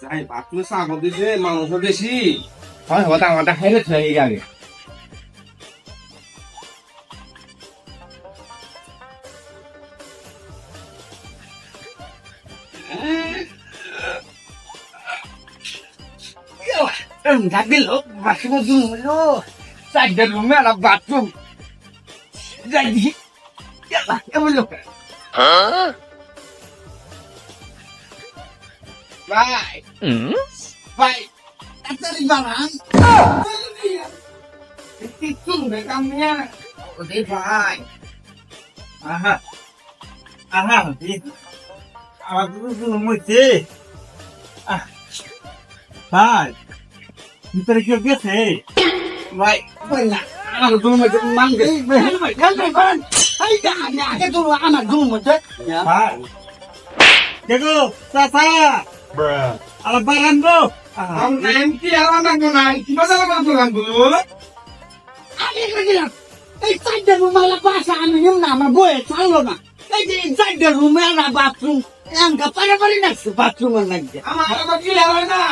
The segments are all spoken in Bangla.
যাই বাথরুমে ছাগল দিছে মাংস বেশি হয় হবা আমারটা খাইলে থয়ে আগে থাকবিল বাথরুম জুম চারটে রুমে আর বাথরুম যাই কেমন লোক ভাই ভাই তাড়াতাড়ি বানান কিছু কামিয়া ওদের ভাই আহা আহা আমার তো মরছে ভাই ভিতরে কেউ গেছে ভাই ভাই না আমার রুম মধ্যে মান গে ভাই ভাই ভাই এই দা আমি আগে তো আমার রুম মধ্যে ভাই দেখো চাচা আমার বাগান গো আম নাম কি আর নাম নাই কি মজা লাগা তো গান বলো আগে গেলাম এই চারটে রুম আলা পাশে আমি নিম না আমার বয়ে চাললো না এই যে চারটে রুমে আর বাথরুম এমকা পারে পারে না বাথরুমের মধ্যে আমার আবার কি লাগে না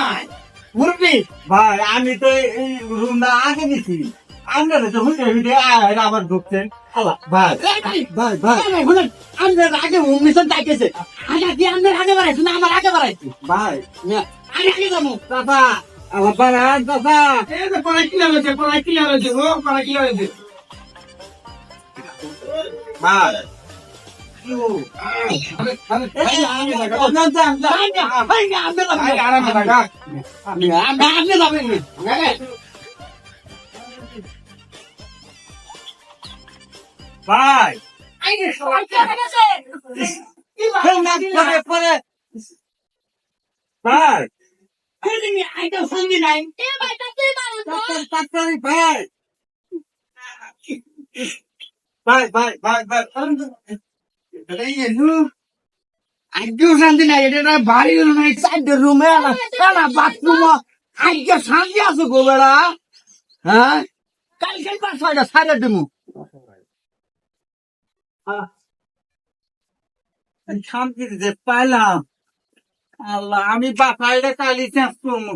মুরবি ভাই আমি তো এই রুমটা আগে নিছি আপনারা তো হুটে হুটে আবার ঢুকছেন ভাই ভাই ভাই আমাদের আগে উনিশন ডাকেছে আগে দিয়ে আমাদের আগে বাড়াইছে না আমার আগে বাড়াইছে। ভাই আগে আগে যাব। চাচা আমার বাগান চাচা এই যে পড়া কি লাগে পড়া কি লাগে ও পড়া কি লাগে ভাই। আমি আই আরামে লাগা ভাই। ভাই। ভাই। ভাই ভাই ভাই ভাই শান্তি নাই এটা বাড়ি নাই চারটে রুমে বাথরুম আজকে শান্তি আছে গো বেড়া। হ্যাঁ? কালকে পাঁচ ছয়টা সাড়ে দিমু শান্তি যে পাইলাম। আল্লাহ আমি বাপাইলে কালি চেঞ্জ করব